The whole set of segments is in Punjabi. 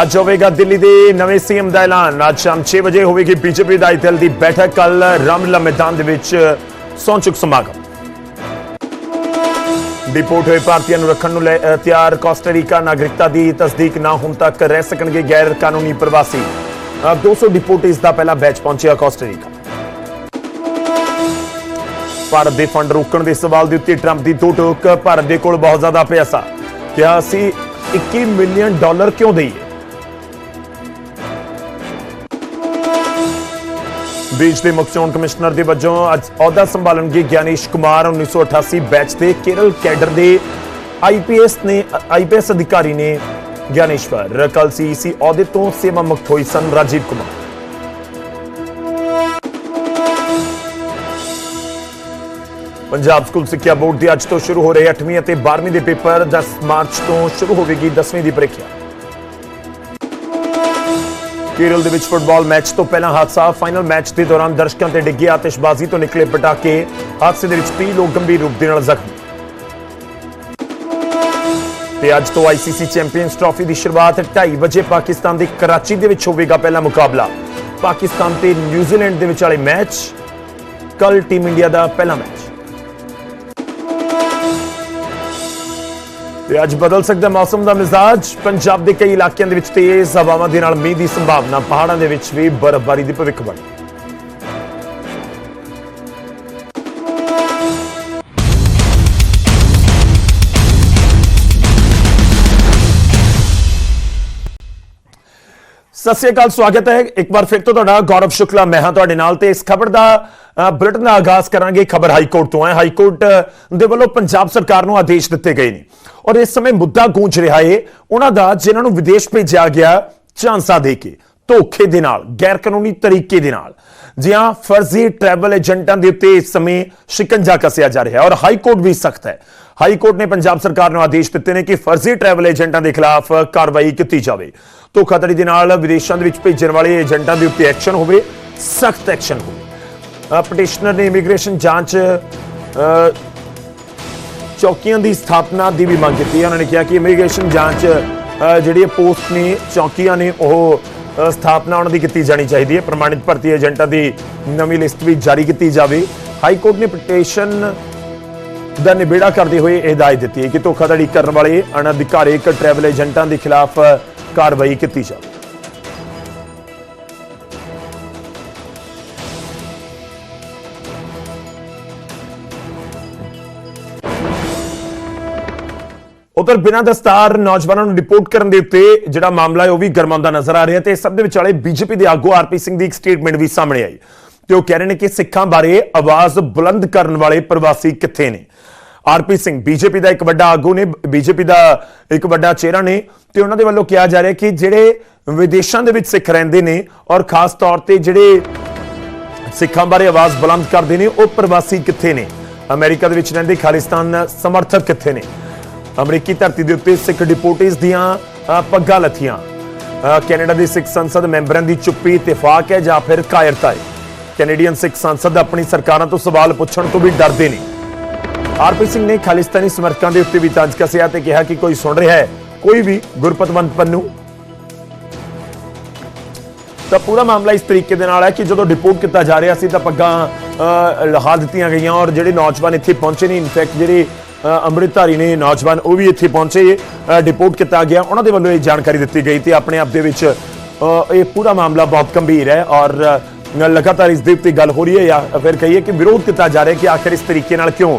ਅੱਜ ਹੋਵੇਗਾ ਦਿੱਲੀ ਦੇ ਨਵੇਂ ਸੀਐਮ ਦਾ ਐਲਾਨ। ਅੱਜ ਸ਼ਾਮ 6 ਵਜੇ ਹੋਵੇਗੀ ਬੀਜੇਪੀ ਦਾ ਦਲ ਦੀ ਬੈਠਕ। ਕੱਲ ਰਾਮਲਾ ਮੈਦਾਨ ਦੇ ਵਿੱਚ ਸੌਂਚੁਕ ਸਮਾਗਮ। ਡਿਪੋਰਟ ਹੋਏ ਭਾਰਤੀਆਂ ਨੂੰ ਰੱਖਣ ਨੂੰ ਲੈ ਤਿਆਰ ਕਾਸਟਰੀਕਾ ਨਾਗਰਿਕਤਾ ਦੀ ਤਸਦੀਕ ਨਾ ਹੋਣ ਤੱਕ ਰਹਿ ਸਕਣਗੇ ਗੈਰ ਕਾਨੂੰਨੀ ਪ੍ਰਵਾਸੀ। ਅ, 200 ਡਿਪੋਰਟੀਜ਼ ਦਾ ਪਹਿਲਾ ਬੈਚ ਪਹੁੰਚਿਆ ਕੋਸਟਾਰੀਕਾ ਭਾਰਤ ਦੇ ਫੰਡ ਰੋਕਣ ਦੇ ਸਵਾਲ ਦੇ ਉੱਤੇ ਟਰੰਪ ਦੀ ਦੋ ਟੋਕ। ਭਾਰਤ ਦੇ ਕੋਲ ਬਹੁਤ ਜ਼ਿਆਦਾ ਪੈਸਾ। ਕਿਹਾ ਸੀ 21 ਮਿਲੀਅਨ ਡਾਲਰ ਕਿਉਂ ਦਈਏ? ਬੀਚ ਦੇ ਮੁੱਖ ਚੋਣ ਕਮਿਸ਼ਨਰ ਦੇ ਵਜੋਂ ਅੱਜ ਅਹੁਦਾ ਸੰਭਾਲਣਗੇ ਗਿਆਨੀਸ਼ ਕੁਮਾਰ 1988 ਬੈਚ ਦੇ ਕੇਰਲ ਕੈਡਰ ਦੇ ਆਈਪੀਐਸ ਨੇ ਆਈਪੀਐਸ ਅਧਿਕਾਰੀ ਨੇ ਗਿਆਨੇਸ਼ਵਰ। ਕੱਲ ਸੀਸੀ ਅਹੁਦੇ ਤੋਂ ਸੇਵਾ ਮੁਕਤ ਹੋਈ ਸਨ ਰਾਜੀਵ ਕੁਮਾਰ। ਪੰਜਾਬ ਸਕੂਲ ਸਿੱਖਿਆ ਬੋਰਡ ਦੇ ਅੱਜ ਤੋਂ ਸ਼ੁਰੂ ਹੋ ਰਹੇ 8ਵੀਂ ਅਤੇ 12ਵੀਂ ਦੇ ਪੇਪਰ 10 ਮਾਰਚ ਤੋਂ ਸ਼ੁਰੂ ਹੋਵੇਗੀ 10ਵੀਂ ਦੀ ਪ੍ਰੀਖਿਆ। ਕੇਰਲ ਦੇ ਵਿੱਚ ਫੁੱਟਬਾਲ ਮੈਚ ਤੋਂ ਪਹਿਲਾਂ ਹਾਦਸਾ ਫਾਈਨਲ ਮੈਚ ਦੇ ਦੌਰਾਨ ਦਰਸ਼ਕਾਂ ਤੇ ਡਿੱਗੇ ਆਤਿਸ਼ਬਾਜ਼ੀ ਤੋਂ ਨਿਕਲੇ ਪਟਾਕੇ ਹਾਦਸੇ ਦੇ ਵਿੱਚ 30 ਲੋਕ ਗੰਭੀਰ ਰੂਪ ਦੇ ਨਾਲ ਜ਼ਖਮੀ। ਤੇ ਅੱਜ ਤੋਂ ਆਈਸੀਸੀ ਚੈਂਪੀਅਨਸ ਟਰਾਫੀ ਦੀ ਸ਼ੁਰੂਆਤ 2:30 ਵਜੇ ਪਾਕਿਸਤਾਨ ਦੇ ਕਰਾਚੀ ਦੇ ਵਿੱਚ ਹੋਵੇਗਾ ਪਹਿਲਾ ਮੁਕਾਬਲਾ। ਪਾਕਿਸਤਾਨ ਤੇ ਨਿਊਜ਼ੀਲੈਂਡ ਦੇ ਵਿਚਾਲੇ ਮੈਚ। ਕੱਲ ਟੀਮ ਇੰਡੀਆ ਦਾ ਪਹਿਲਾ ਮੈਚ। ਤੇ ਅੱਜ ਬਦਲ ਸਕਦਾ ਮੌਸਮ ਦਾ ਮਿਜ਼ਾਜ। ਪੰਜਾਬ ਦੇ ਕਈ ਇਲਾਕਿਆਂ ਦੇ ਵਿੱਚ ਤੇਜ਼ ਹਵਾਵਾਂ ਦੇ ਨਾਲ ਮੀਂਹ ਦੀ ਸੰਭਾਵਨਾ, ਪਹਾੜਾਂ ਦੇ ਵਿੱਚ ਵੀ ਬਰਫ਼ਬਾਰੀ ਦੀ ਭਵਿੱਖਬਾਣੀ। ਸਤਿ ਸ਼੍ਰੀ ਅਕਾਲ ਸਵਾਗਤ ਹੈ। ਇੱਕ ਵਾਰ ਫਿਰ ਤੋਂ ਤੁਹਾਡਾ ਗੌਰਵ ਸ਼ੁਕਲਾ ਮੈਂ ਹਾਂ ਤੁਹਾਡੇ ਨਾਲ ਤੇ ਇਸ ਖਬਰ ਦਾ ਅ, ਬੁਲੇਟਿਨ ਦਾ ਆਗਾਜ਼ ਕਰਾਂਗੇ। ਖਬਰ ਹਾਈ ਕੋਰਟ ਤੋਂ ਹੈ। ਹਾਈ ਕੋਰਟ ਦੇ ਵੱਲੋਂ ਪੰਜਾਬ ਸਰਕਾਰ ਨੂੰ ਆਦੇਸ਼ ਦਿੱਤੇ ਗਏ ਨੇ। ਔਰ ਇਸ ਸਮੇਂ ਮੁੱਦਾ ਗੂੰਜ ਰਿਹਾ ਹੈ ਉਹਨਾਂ ਦਾ ਜਿਨ੍ਹਾਂ ਨੂੰ ਵਿਦੇਸ਼ ਭੇਜਿਆ ਗਿਆ ਚਾਂਸਾ ਦੇ ਕੇ ਧੋਖੇ ਦੇ ਨਾਲ ਗੈਰ ਕਾਨੂੰਨੀ ਤਰੀਕੇ ਦੇ ਨਾਲ। ਜਿਹਾਂ ਫਰਜ਼ੀ ਟਰੈਵਲ ਏਜੰਟਾਂ ਦੇ ਉੱਤੇ ਇਸ ਸਮੇਂ ਸ਼ਿਕੰਜਾ ਕੱਸਿਆ ਜਾ ਰਿਹਾ ਹੈ। ਔਰ ਹਾਈ ਕੋਰਟ ਵੀ ਸਖਤ ਹੈ। ਹਾਈ ਕੋਰਟ ਨੇ ਪੰਜਾਬ ਸਰਕਾਰ ਨੂੰ ਆਦੇਸ਼ ਦਿੱਤੇ ਨੇ ਕਿ ਫਰਜ਼ੀ ਟਰੈਵਲ ਏਜੰਟਾਂ ਦੇ ਖਿਲਾਫ ਕਾਰਵਾਈ ਕੀਤੀ ਜਾਵੇ। ਧੋਖਾਧੜੀ ਦੇ ਨਾਲ ਵਿਦੇਸ਼ਾਂ ਦੇ ਵਿੱਚ ਭੇਜਣ ਵਾਲੇ ਏਜੰਟਾਂ ਦੇ ਉੱਤੇ ਐਕਸ਼ਨ ਹੋਵੇ, ਸਖਤ ਐਕਸ਼ਨ ਹੋਵੇ। ਪਟੀਸ਼ਨਰ ਨੇ ਇਮੀਗ੍ਰੇਸ਼ਨ ਜਾਂਚ ਚੌਕੀਆਂ ਦੀ ਸਥਾਪਨਾ ਦੀ ਵੀ ਮੰਗ ਕੀਤੀ ਹੈ। ਉਹਨਾਂ ਨੇ ਕਿਹਾ ਕਿ ਇਮੀਗ੍ਰੇਸ਼ਨ ਜਾਂਚ ਜਿਹੜੀ ਪੋਸਟ ਨੇ, ਚੌਕੀਆਂ ਨੇ, ਉਹ ਸਥਾਪਨਾ ਉਹਨਾਂ ਦੀ ਕੀਤੀ ਜਾਣੀ ਚਾਹੀਦੀ ਹੈ। ਪ੍ਰਮਾਣਿਤ ਭਰਤੀ ਏਜੰਟਾਂ ਦੀ ਨਵੀਂ ਲਿਸਟ ਵੀ ਜਾਰੀ ਕੀਤੀ ਜਾਵੇ। ਹਾਈ ਕੋਰਟ ਨੇ ਪਟੀਸ਼ਨ ਦਾ ਨਿਬੇੜਾ ਕਰਦੇ ਹੋਏ ਇਹ ਹਦਾਇਤ ਦਿੱਤੀ ਹੈ ਕਿ ਧੋਖਾਧੜੀ ਕਰਨ ਵਾਲੇ ਅਣਅਧਿਕਾਰਿਕ ਟਰੈਵਲ ਏਜੰਟਾਂ ਦੇ ਖਿਲਾਫ ਕਾਰਵਾਈ ਕੀਤੀ ਜਾਵੇ। ਉਧਰ ਬਿਨਾਂ ਦਸਤਾਰ ਨੌਜਵਾਨਾਂ ਨੂੰ ਰਿਪੋਰਟ ਕਰਨ ਦੇ ਉੱਤੇ ਜਿਹੜਾ ਮਾਮਲਾ ਹੈ ਉਹ ਵੀ ਗਰਮਾਉਂਦਾ ਨਜ਼ਰ ਆ ਰਿਹਾ ਤੇ ਇਸ ਸਭ ਦੇ ਵਿਚਾਲੇ ਬੀਜੇਪੀ ਦੇ ਆਗੂ ਆਰਪੀ ਸਿੰਘ ਦੀ ਇੱਕ ਸਟੇਟਮੈਂਟ ਵੀ ਸਾਹਮਣੇ ਆਈ ਤੇ ਉਹ ਕਹਿ ਰਹੇ ਨੇ ਕਿ ਸਿੱਖਾਂ ਬਾਰੇ ਆਵਾਜ਼ ਬੁਲੰਦ ਕਰਨ ਵਾਲੇ ਪ੍ਰਵਾਸੀ ਕਿੱਥੇ ਨੇ? ਆਰਪੀ ਸਿੰਘ, ਬੀਜੇਪੀ ਦਾ ਇੱਕ ਵੱਡਾ ਆਗੂ ਨੇ, ਬੀਜੇਪੀ ਦਾ ਇੱਕ ਵੱਡਾ ਚਿਹਰਾ ਨੇ, ਤੇ ਉਹਨਾਂ ਦੇ ਵੱਲੋਂ ਕਿਹਾ ਜਾ ਰਿਹਾ ਕਿ ਜਿਹੜੇ ਵਿਦੇਸ਼ਾਂ ਦੇ ਵਿੱਚ ਸਿੱਖ ਰਹਿੰਦੇ ਨੇ ਔਰ ਖਾਸ ਤੌਰ ਤੇ ਜਿਹੜੇ ਸਿੱਖਾਂ ਬਾਰੇ ਆਵਾਜ਼ ਬੁਲੰਦ ਕਰਦੇ ਨੇ, ਉਹ ਪ੍ਰਵਾਸੀ ਕਿੱਥੇ ਨੇ? ਅਮਰੀਕਾ ਦੇ ਵਿੱਚ ਰਹਿੰਦੇ ਖਾਲਿਸਤਾਨ ਸਮਰਥਕ ਕਿੱਥੇ ਨੇ? ਅਮਰੀਕੀ ਧਰਤੀ ਦੇ ਉੱਤੇ ਸਿੱਖ ਡਿਪੋਰਟੀਜ਼ ਦੀਆਂ ਪੱਗਾਂ ਲੱਥੀਆਂ। ਕੈਨੇਡਾ ਦੀ ਸਿੱਖ ਸੰਸਦ ਮੈਂਬਰਾਂ ਦੀ ਚੁੱਪੀ ਇਤਫਾਕ ਹੈ ਜਾਂ ਫਿਰ ਕਾਇਰਤਾ ਹੈ ਕੈਨੇਡੀਅਨ ਸਿੱਖ ਸੰਸਦ ਆਪਣੀ ਸਰਕਾਰਾਂ ਤੋਂ ਸਵਾਲ ਪੁੱਛਣ ਤੋਂ ਵੀ ਡਰਦੇ ਨੇ। ਆਰਪੀ ਸਿੰਘ ਨੇ ਖਾਲਿਸਤਾਨੀ ਸਮਰਥਕਾਂ ਦੇ ਉੱਤੇ ਵੀ ਤੰਜ ਕੱਸਿਆ ਤੇ ਕਿਹਾ ਕਿ ਕੋਈ ਸੁਣ ਰਿਹਾ ਹੈ, ਕੋਈ ਵੀ ਗੁਰਪਤਵੰਤ ਪੰਨੂ। ਤਾਂ ਪੂਰਾ ਮਾਮਲਾ ਇਸ ਤਰੀਕੇ ਦੇ ਨਾਲ ਹੈ ਕਿ ਜਦੋਂ ਡਿਪੋਰਟ ਕੀਤਾ ਜਾ ਰਿਹਾ ਸੀ ਤਾਂ ਪੱਗਾਂ ਲਹਾ ਦਿੱਤੀਆਂ ਗਈਆਂ ਔਰ ਜਿਹੜੇ ਨੌਜਵਾਨ ਇੱਥੇ ਪਹੁੰਚੇ ਨੇ ਇਨਫੈਕਟ ਜਿਹੜੇ ਅੰਮ੍ਰਿਤਧਾਰੀ ਨੇ ਨੌਜਵਾਨ, ਉਹ ਵੀ ਇੱਥੇ ਪਹੁੰਚੇ ਡਿਪੋਰਟ ਕੀਤਾ ਗਿਆ। ਉਹਨਾਂ ਦੇ ਵੱਲੋਂ ਇਹ ਜਾਣਕਾਰੀ ਦਿੱਤੀ ਗਈ ਤੇ ਆਪਣੇ ਆਪ ਦੇ ਵਿੱਚ ਇਹ ਪੂਰਾ ਮਾਮਲਾ ਬਹੁਤ ਗੰਭੀਰ ਹੈ ਔਰ ਲਗਾਤਾਰ ਇਸ ਦੇ ਉੱਤੇ ਗੱਲ ਹੋ ਰਹੀ ਹੈ ਜਾਂ ਫਿਰ ਕਹੀਏ ਕਿ ਵਿਰੋਧ ਕੀਤਾ ਜਾ ਰਿਹਾ ਕਿ ਆਖਿਰ ਇਸ ਤਰੀਕੇ ਨਾਲ ਕਿਉਂ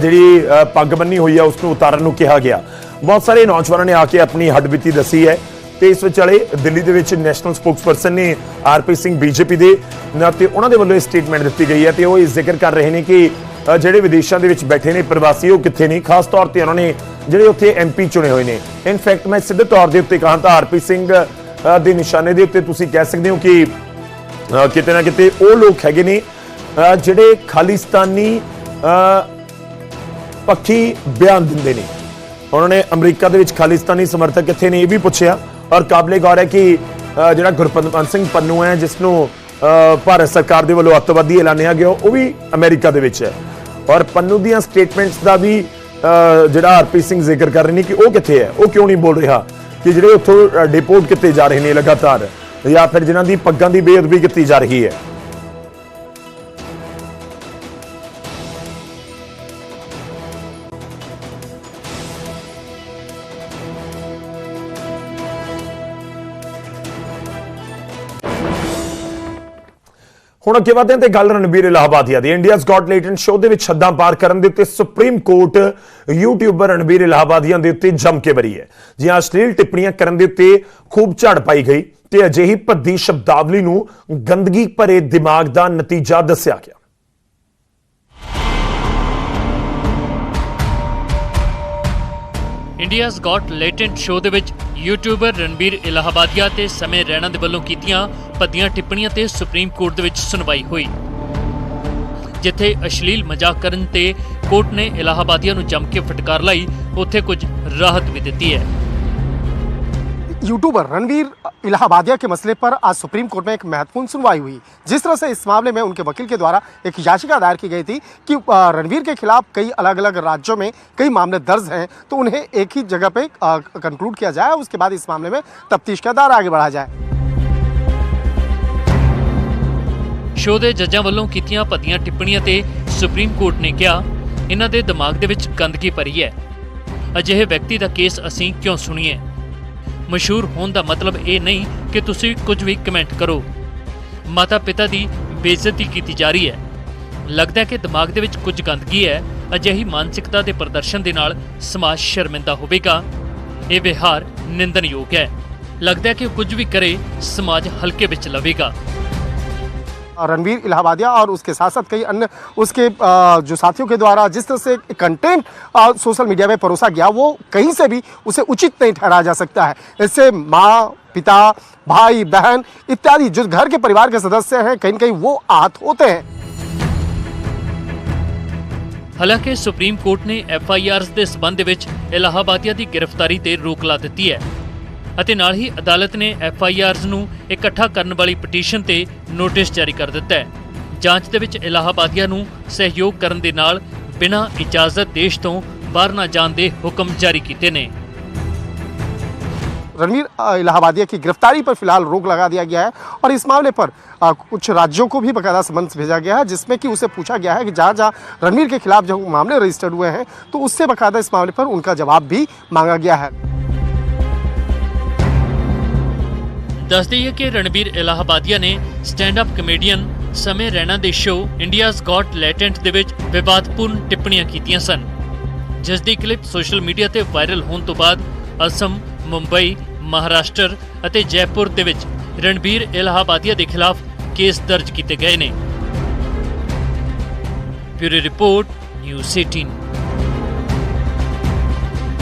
ਜਿਹੜੀ ਪੱਗ ਬੰਨੀ ਹੋਈ ਹੈ ਉਸ ਨੂੰ ਉਤਾਰਨ ਨੂੰ ਕਿਹਾ ਗਿਆ। ਬਹੁਤ ਸਾਰੇ ਨੌਜਵਾਨਾਂ ਨੇ ਆ ਕੇ ਆਪਣੀ ਹੱਡਬੀਤੀ ਦੱਸੀ ਹੈ। ਤੇ ਇਸ ਵਿਚਾਲੇ ਦਿੱਲੀ ਦੇ ਵਿੱਚ ਨੈਸ਼ਨਲ ਸਪੋਕਸਪਰਸਨ ਨੇ ਆਰਪੀ ਸਿੰਘ ਬੀਜੇਪੀ ਦੇ, ਨਾ ਤੇ ਉਹਨਾਂ ਦੇ ਵੱਲੋਂ ਇਹ ਸਟੇਟਮੈਂਟ ਦਿੱਤੀ ਗਈ ਹੈ ਤੇ ਉਹ ਇਹ ਜ਼ਿਕਰ ਕਰ ਰਹੇ ਨੇ ਕਿ ਜਿਹੜੇ ਵਿਦੇਸ਼ਾਂ ਦੇ ਵਿੱਚ ਬੈਠੇ ਨੇ ਪ੍ਰਵਾਸੀ, ਉਹ ਕਿੱਥੇ ਨੇ? ਖਾਸ ਤੌਰ ਤੇ ਉਹਨਾਂ ਨੇ ਜਿਹੜੇ ਉੱਥੇ ਐਮਪੀ ਚੁਣੇ ਹੋਏ ਨੇ। ਇਨਫੈਕਟ ਮੈਂ ਸਿੱਧੇ ਤੌਰ ਦੇ ਉੱਤੇ ਕਹਾਂ ਤਾਂ ਆਰਪੀ ਸਿੰਘ ਦੇ ਨਿਸ਼ਾਨੇ ਦੇ ਉੱਤੇ ਤੁਸੀਂ ਕਹਿ ਸਕਦੇ ਹੋ ਕਿ ਕਿਤੇ ਨਾ ਕਿਤੇ ਉਹ ਲੋਕ ਹੈਗੇ ਨੇ ਜਿਹੜੇ ਖਾਲਿਸਤਾਨੀ ਪੱਖੀ ਬਿਆਨ ਦਿੰਦੇ ਨੇ। ਉਹਨਾਂ ਨੇ ਅਮਰੀਕਾ ਦੇ ਵਿੱਚ ਖਾਲਿਸਤਾਨੀ ਸਮਰਥਕ ਕਿੱਥੇ ਨੇ ਇਹ ਵੀ ਪੁੱਛਿਆ। ਔਰ ਕਾਬਲੇ ਗੌਰ ਹੈ ਕਿ ਜਿਹੜਾ ਗੁਰਪਤਵੰਤ ਸਿੰਘ ਪੰਨੂ ਹੈ ਜਿਸ ਨੂੰ ਭਾਰਤ ਸਰਕਾਰ ਦੇ ਵੱਲੋਂ ਅੱਤਵਾਦੀ ਐਲਾਨਿਆ ਗਿਆ ਉਹ ਵੀ ਅਮਰੀਕਾ ਦੇ ਵਿੱਚ ਹੈ। ਔਰ ਪੰਨੂ ਦੀਆਂ ਸਟੇਟਮੈਂਟਸ ਦਾ ਵੀ ਅ, ਜਿਹੜਾ ਆਰਪੀ ਸਿੰਘ ਜ਼ਿਕਰ ਕਰ ਰਹੇ ਨੇ ਕਿ ਉਹ ਕਿੱਥੇ ਹੈ? ਉਹ ਕਿਉਂ ਨਹੀਂ ਬੋਲ ਰਿਹਾ? ਕਿ ਜਿਹੜੇ ਉੱਥੋਂ ਡਿਪੋਰਟ ਕੀਤੇ ਜਾ ਰਹੇ ਨੇ ਲਗਾਤਾਰ ਜਾਂ ਫਿਰ ਜਿਨ੍ਹਾਂ ਦੀ ਪੱਗਾਂ ਦੀ ਬੇਅਦਬੀ ਕੀਤੀ ਜਾ ਰਹੀ ਹੈ। ਹੁਣ ਅੱਗੇ ਵਧਦੇ ਹਾਂ ਤੇ ਗੱਲ ਰਣਬੀਰ ਇਲਾਹਾਬਾਦੀਆ ਦੀ। ਇੰਡੀਆਜ਼ ਗॉट ਲੇਟੈਂਟ ਸ਼ੋਅ ਦੇ ਵਿੱਚ ਹੱਦਾਂ ਪਾਰ ਕਰਨ ਦੇ ਉੱਤੇ supreme court YouTuber Ranbir Allahabadia ਦੇ ਉੱਤੇ ਜੰਮ ਕੇ ਵਰੀ ਹੈ। ਜੀ ਅਸ਼ਲੀਲ ਟਿੱਪਣੀਆਂ ਕਰਨ ਦੇ ਉੱਤੇ ਖੂਬ ਝੜ ਪਾਈ ਗਈ ਤੇ ਅਜਿਹੀ ਭੱਦੀ ਸ਼ਬਦਾਵਲੀ ਨੂੰ ਗੰਦਗੀ ਭਰੇ ਦਿਮਾਗ ਦਾ ਨਤੀਜਾ ਦੱਸਿਆ ਗਿਆ। ਇੰਡੀਆਜ਼ ਗॉट ਲੇਟੈਂਟ ਸ਼ੋਅ ਦੇ ਵਿੱਚ ਯੂਟਿਊਬਰ ਰਣਬੀਰ ਇਲਾਹਾਬਾਦੀਆ ਤੇ ਸਮੇਂ ਰੈਣਾ ਦੇ ਵੱਲੋਂ ਕੀਤੀਆਂ ਭੱਦੀਆਂ ਟਿੱਪਣੀਆਂ ਤੇ ਸੁਪਰੀਮ ਕੋਰਟ ਦੇ ਵਿੱਚ ਸੁਣਵਾਈ ਹੋਈ। ਜਿੱਥੇ ਅਸ਼ਲੀਲ ਮਜ਼ਾਕ ਕਰਨ ਤੇ ਕੋਰਟ ਨੇ ਇਲਾਹਾਬਾਦੀਆ ਨੂੰ ਜੰਮ ਕੇ ਫਟਕਾਰ ਲਾਈ, ਉੱਥੇ ਕੁਝ ਰਾਹਤ ਵੀ ਦਿੱਤੀ ਹੈ। यूट्यूबर रणवीर इलाहाबादिया के मसले पर आज सुप्रीम कोर्ट में एक महत्वपूर्ण सुनवाई हुई जिस तरह से इस मामले में उनके वकील के द्वारा एक याचिका दायर की गई थी कि अ, रणवीर के खिलाफ कई अलग अलग राज्यों में कई मामले दर्ज हैं तो उन्हें एक ही जगह पे कंक्लूड किया जाए उसके बाद इस मामले में तफ्तीश का दायरा आगे बढ़ा जाए ਸ਼ੋਅ ਦੇ ਜੱਜਾਂ ਵੱਲੋਂ ਕੀਤੀਆਂ ਭੱਦੀਆਂ ਟਿੱਪਣੀਆਂ ਤੇ ਸੁਪਰੀਮ ਕੋਰਟ ਨੇ ਕਿਹਾ ਇਹਨਾਂ ਦੇ ਦਿਮਾਗ ਦੇ ਵਿੱਚ ਗੰਦਗੀ ਭਰੀ ਹੈ ਅਜਿਹੇ ਵਿਅਕਤੀ ਦਾ ਕੇਸ ਅਸੀਂ ਕਿਉਂ ਸੁਣੀਏ ਮਸ਼ਹੂਰ ਹੋਣ ਦਾ ਮਤਲਬ ਇਹ ਨਹੀਂ ਕਿ ਤੁਸੀਂ ਕੁਝ ਵੀ ਕਮੈਂਟ ਕਰੋ। ਮਾਤਾ ਪਿਤਾ ਦੀ ਬੇਇੱਜ਼ਤੀ ਕੀਤੀ ਜਾ ਰਹੀ ਹੈ। ਲੱਗਦਾ ਹੈ ਕਿ ਦਿਮਾਗ ਦੇ ਵਿੱਚ ਕੁਝ ਗੰਦਗੀ ਹੈ। ਅਜਿਹੀ ਮਾਨਸਿਕਤਾ ਦੇ ਪ੍ਰਦਰਸ਼ਨ ਦੇ ਨਾਲ ਸਮਾਜ ਸ਼ਰਮਿੰਦਾ ਹੋਵੇਗਾ। ਇਹ ਵਿਹਾਰ ਨਿੰਦਨਯੋਗ ਹੈ। ਲੱਗਦਾ ਹੈ ਕਿ ਕੁਝ ਵੀ ਕਰੇ, ਸਮਾਜ ਹਲਕੇ ਵਿੱਚ ਲਵੇਗਾ। रणवीर इलाहाबादिया और उसके साथ साथ कई अन्य उसके अ, जो साथियों के द्वारा जिस तरह से कंटेंट सोशल मीडिया में परोसा गया वो कहीं से भी उसे उचित नहीं ठहराया जा सकता है इससे माँ पिता भाई बहन इत्यादि जो घर के परिवार के सदस्य हैं कहीं न कहीं वो आहत होते हैं ਹਾਲਾਂਕਿ ਸੁਪਰੀਮ ਕੋਰਟ ਨੇ ਐਫ ਆਈ ਆਰਸ ਦੇ ਸਬੰਧ ਦੇ ਵਿੱਚ ਇਲਾਹਾਬਾਦੀਆਂ ਦੀ ਗ੍ਰਿਫਤਾਰੀ ਤੇ ਰੋਕ ਲਾ ਦਿੱਤੀ ਹੈ ਅਤੇ ਨਾਲ ਹੀ ਅਦਾਲਤ ਨੇ ਐਫ ਆਈ ਆਰਸ ਨੂੰ ਇਕੱਠਾ ਕਰਨ ਵਾਲੀ ਪਟੀਸ਼ਨ ਤੇ ਨੋਟਿਸ ਜਾਰੀ ਕਰ ਦਿੱਤਾ ਹੈ ਜਾਂਚ ਦੇ ਵਿੱਚ ਇਲਾਹਾਬਾਦੀਆਂ ਨੂੰ ਸਹਿਯੋਗ ਕਰਨ ਦੇ ਨਾਲ ਬਿਨਾਂ ਇਜਾਜ਼ਤ ਦੇਸ਼ ਤੋਂ ਬਾਹਰ ਨਾ ਜਾਣ ਦੇ ਹੁਕਮ ਜਾਰੀ ਕੀਤੇ ਨੇ रणवीर अ, इलाहाबादिया की गिरफ्तारी पर फिलहाल रोक लगा दिया गया है और इस मामले पर अ, कुछ राज्यों को भी बकायदा समन्स भेजा गया है जिसमें कि उसे पूछा गया है कि जहाँ जहाँ रणवीर के खिलाफ जो मामले रजिस्टर्ड हुए हैं तो उससे बकायदा इस मामले पर उनका जवाब भी मांगा गया है ਦੱਸ ਦਈਏ ਕਿ ਰਣਬੀਰ ਇਲਾਹਾਬਾਦੀਆ ਨੇ ਸਟੈਂਡ ਅਪ ਕਮੇਡੀਅਨ ਸਮੇਂ ਰੈਣਾ ਦੇ ਸ਼ੋਅ ਇੰਡੀਆਜ਼ ਗॉट ਲੈਟੈਂਟ ਦੇ ਵਿੱਚ ਵਿਵਾਦਪੂਰਨ ਟਿੱਪਣੀਆਂ ਕੀਤੀਆਂ ਸਨ। ਜਿਸ ਦੀ ਕਲਿੱਪ ਸੋਸ਼ਲ ਮੀਡੀਆ ਤੇ ਵਾਇਰਲ ਹੋਣ ਤੋਂ ਬਾਅਦ ਅਸਮ, ਮੁੰਬਈ, ਮਹਾਰਾਸ਼ਟਰ ਅਤੇ ਜੈਪੁਰ ਦੇ ਵਿੱਚ ਰਣਬੀਰ ਇਲਾਹਾਬਾਦੀਆ ਦੇ ਖਿਲਾਫ ਕੇਸ ਦਰਜ ਕੀਤੇ ਗਏ ਨੇ। Bureau report, news 18